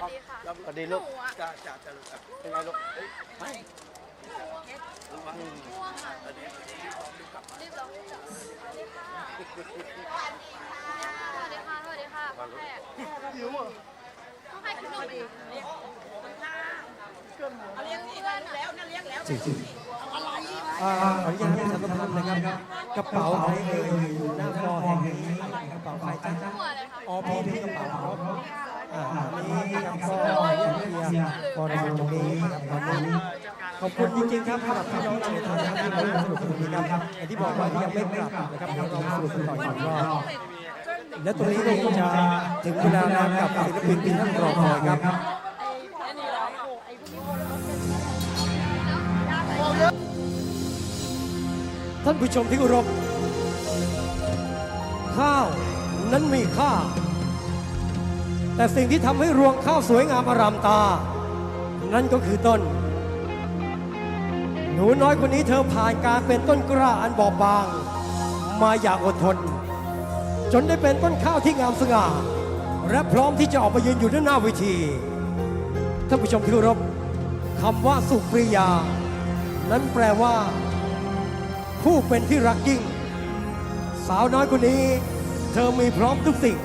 สวัสดีค่ะสวัสดีลูกหนูอะจ้าจ้าจ้าลูกเป็นไงลูกเฮ้ยไม่ระวังง่วงค่ะรีบร้องจ้ะสวัสดีค่ะสวัสดีค่ะสวัสดีค่ะพ่อแขกหิวอะพ่อแขกกินนมไหมคะอ่าขออนุญาตประชาสัมพันธ์นะครับ กระเป๋าใครเอ่ยอยู่หน้าฟอแห่งนี้กระเป๋าใครจ้าหัวเลยค่ะอ๋อพี่พี่กระเป๋าเขา อ่าอันนี้ครับก็เฮียพอเราตรงนี้ครับวันนี้ขอบคุณจริงๆครับสำหรับพี่น้องในทางที่มาร่วมสนุกสนุกนี้ครับอย่างที่บอกว่าที่ยังไม่กลับนะครับเราลองสนุกกันต่อก่อีกรอบและตรงนี้ก็คงจะถึงเวลานานกับศิลปินที่ท่านรอคอยครับท่านผู้ชมที่เคารพข้าวนั้นมีค่า แต่สิ่งที่ทำให้รวงข้าวสวยงามอารามตา นั่นก็คือต้น หนูน้อยคนนี้เธอผ่านการเป็นต้นกล้าอันบอบบาง มาอย่างอดทน จนได้เป็นต้นข้าวที่งามสง่า และพร้อมที่จะออกมายืนอยู่ด้านหน้าเวทีท่านผู้ชมที่เคารพคำว่าสุปริยา นั้นแปลว่า ผู้เป็นที่รักยิ่ง สาวน้อยคนนี้ เธอมีพร้อมทุกสิ่ง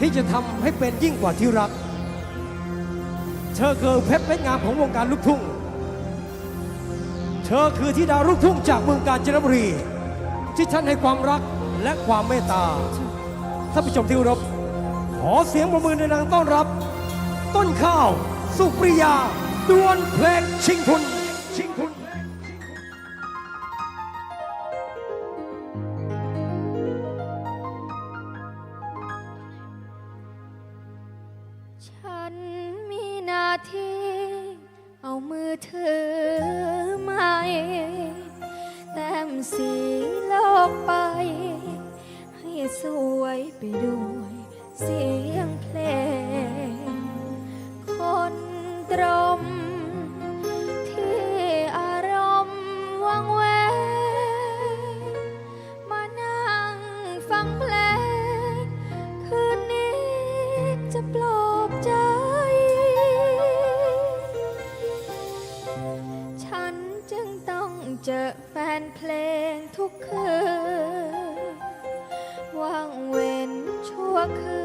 ที่จะทำให้เป็นยิ่งกว่าที่รัก เธอคือเพชรเม็ดงามของวงการลูกทุ่ง เธอคือที่ดาวลูกทุ่งจากเมืองกาญจนบุรี ที่ท่านให้ความรักและความเมตตาท่านผู้ชมที่เคารพขอเสียงประมือในดังต้อนรับ ต้นข้าว สุปริยาดวลเพลงชิงทุนชิงทุน ที่เอามือถือไม่แต้มสีโลกไป ให้สวยไปด้วยสี เจอแฟนเพลงทุกคืนว่างเว้นชั่วคื